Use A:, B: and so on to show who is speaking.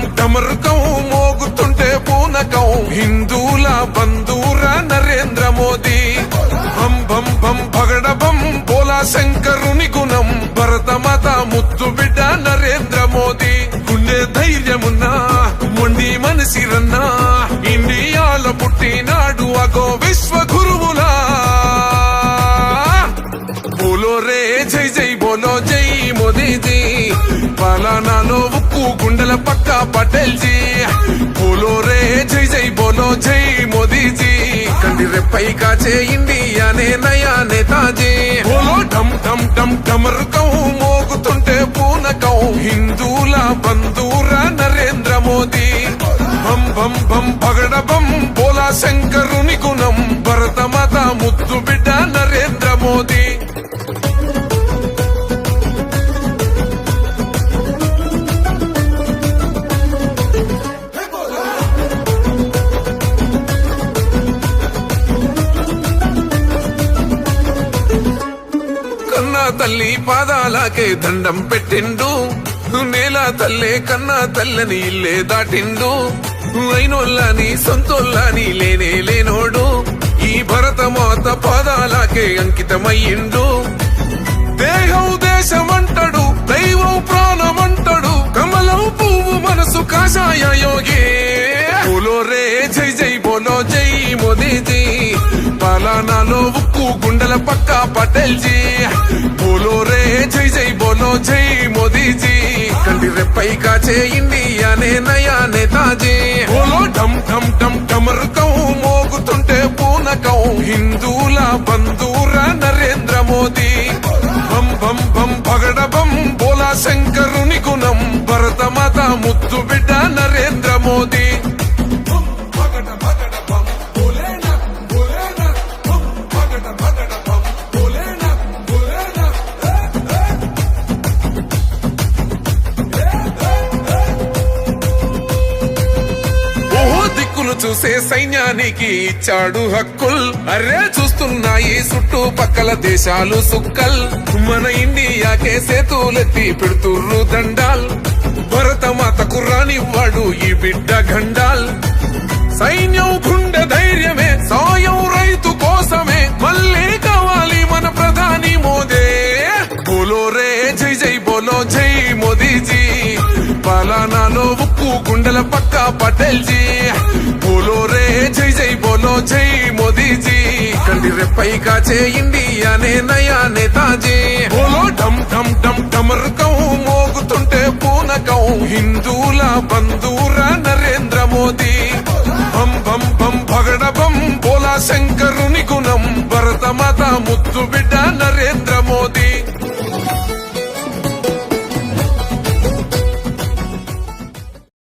A: ఢమ్ ఢమరుకం మోగుతుంటే పూనకం. హిందూల బంధూర నరేంద్ర మోదీ. బం బం బం భగడ బం బోలా శంకరుని గుణం. భరతమాత ముత్తు బిడ్డ నరేంద్ర మోదీ. గుండె ధైర్యమున్నా మొండి మనసిరన్నా. ఇండియాలో పుట్టినాడు అగో విశ్వ రే జై జై బోలో జై మోదీజీ. పాలనాలో ఉక్కు గుండెల పక్క పటేల్ జీ బోలో రే జై జై బోలో జై మోదీజీ. కండి రెప్పై కాచే ఇండియానే నయా నేతాజీ. బోలో డమ్ డమ్ ఢమ్ ఢమరుకం మోగుతుంటే పూనకం హిందూల బంధూర నరేంద్ర మోదీ. బం బం బం పగడ బం బోలా శంకర్ తల్లి పాదాలకే దండం పెట్టిండు. నేల తల్లే కన్నా తల్లని ఇల్లే దాటిండు. అయినోళ్ళని సొంతోళ్ళని లేనే లేనోడు. ఈ భరతమాత పాదాలకే అంకితమయ్యిండు. దేహం దేశమంటడు దైవం ప్రాణమంటడు కమలం పువ్వు మనసు కాషాయ యోగే. బోలో రే జై జై బోలో జై మోదీజీ నాలో ఉక్కు గుండెల పక్క పటేల్ జీ బోలో రే జై జై బోలో జై మోదీజీ. కంటి రెప్పై కాచే ఇండియానే నయా నేతాజీ బోలో ఢమ్ ఢమ్ ఢమ్ ఢమరుకం మోగుతుంటే పూనకం. హిందూల బంధూర నరేంద్ర మోదీ. బం బం బం పగడ బం బోలా శంకరు చూసే సైన్యానికి ఇచ్చాడు హక్కుల్. అరే చూస్తున్నాయి చుట్టూ పక్కల దేశాలు సుక్కల్. మన ఇండియాకే సేతులెత్తి పెడుతుర్రు దండాల్. భరత మాత కుర్రానివ్వాడు ఈ బిడ్డ గండాల్ పాలనాలో గుండెల పక్క పటేల్ జీ బోలో రే జై జై బోలో జై మోదీజీ. కండి రెప్పై కాచే ఇండియానే నయా నేతాజీ బోలో ఢమ్ ఢమ్ ఢమ్ ఢమరుకం మోగుతుంటే పూనకం హిందూల బంధూర నరేంద్ర మోదీ. బం బం బం భగడ బం బోలా శంకరుని గుణం. భరత మాత ముద్దు బిడ్డ నరేంద్ర మోదీ.